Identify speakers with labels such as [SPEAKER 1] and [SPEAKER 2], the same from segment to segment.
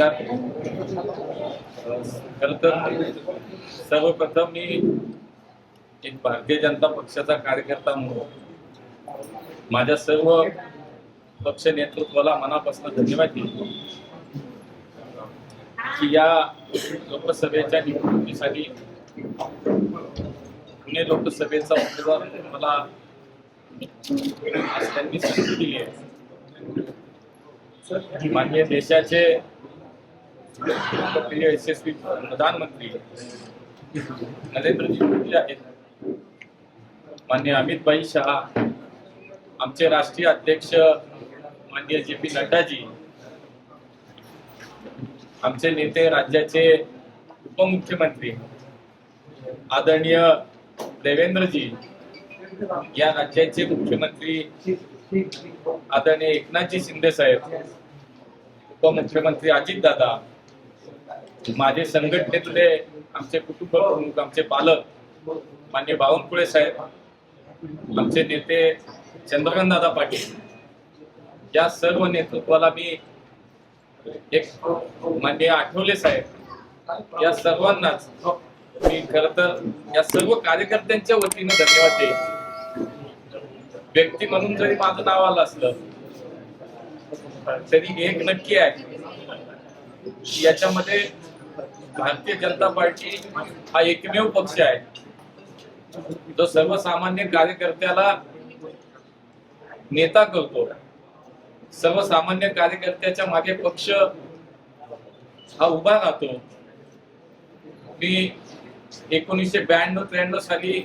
[SPEAKER 1] नमस्कार. खर तर सर्वप्रथम मी एक भारतीय जनता पक्षाचा कार्यकर्ता म्हणून माझ्या सर्व पक्ष नेतृत्वाला मनापासून धन्यवाद देतो. की या लोकसभेच्या निवडणुकीसाठी पुणे लोकसभेचा उमेदवार मला त्यांनी संधी दिली आहे. माझे देशाचे लोकप्रिय यशस्वी प्रधानमंत्री नरेंद्रजी मोदी आहेत. मान्य अमित भाई शहा आमचे राष्ट्रीय अध्यक्ष मान्य जे पी नड्डाजी आमचे नेते राज्याचे उपमुख्यमंत्री आदरणीय देवेंद्रजी या राज्याचे मुख्यमंत्री आदरणीय एकनाथजी शिंदे साहेब उपमुख्यमंत्री अजितदादा माझे संघटनेतले आमचे कुटुंब प्रमुख आमचे पालक मान्य बावनकुळे साहेब आमचे नेते चंद्रकांत दादा पाटील या सर्व नेतृत्वाला मी एक मान्य आठवले साहेब. या सर्वांनाच मी खर तर या सर्व कार्यकर्त्यांच्या वतीनं धन्यवाद देईन. व्यक्ती म्हणून जरी माझं नाव आलं असलं तरी एक नक्की आहे याच्यामध्ये भारतीय जनता पार्टी हा एकमेव पक्ष आहे. जो सर्वसामान्य कार्यकर्त्याला नेता करतो. सर्वसामान्य कार्यकर्त्याच्या मागे पक्ष हा उभा राहतो. मी एकोणीसशे ब्याण्णव त्र्याण्णव साली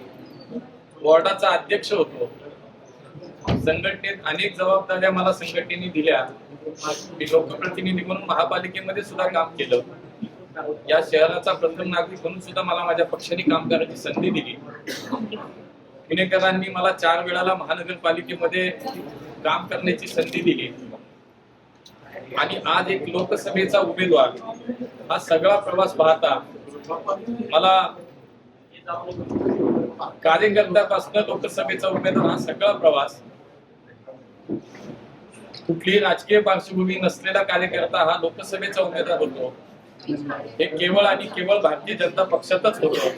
[SPEAKER 1] वॉर्डाचा अध्यक्ष होतो. संघटनेत अनेक जबाबदाऱ्या मला संघटनेने दिल्या. मी लोकप्रतिनिधी म्हणून महापालिकेमध्ये सुद्धा काम केलं. या शहराचा प्रथम नागरिक म्हणून सुद्धा मला माझ्या पक्षाने काम करण्याची संधी दिली. पुणेकरांनी मला चार वेळाला महानगरपालिकेमध्ये काम करण्याची संधी दिली. आणि आज एक लोकसभेचा उमेदवार हा सगळा प्रवास पाहता मला कार्यकर्त्यापासून लोकसभेचा उमेदवार हा सगळा प्रवास कुठलीही राजकीय पार्श्वभूमी नसलेला कार्यकर्ता हा लोकसभेचा उमेदवार होतो. हे केवळ आणि केवळ भारतीय जनता पक्षातच होतो.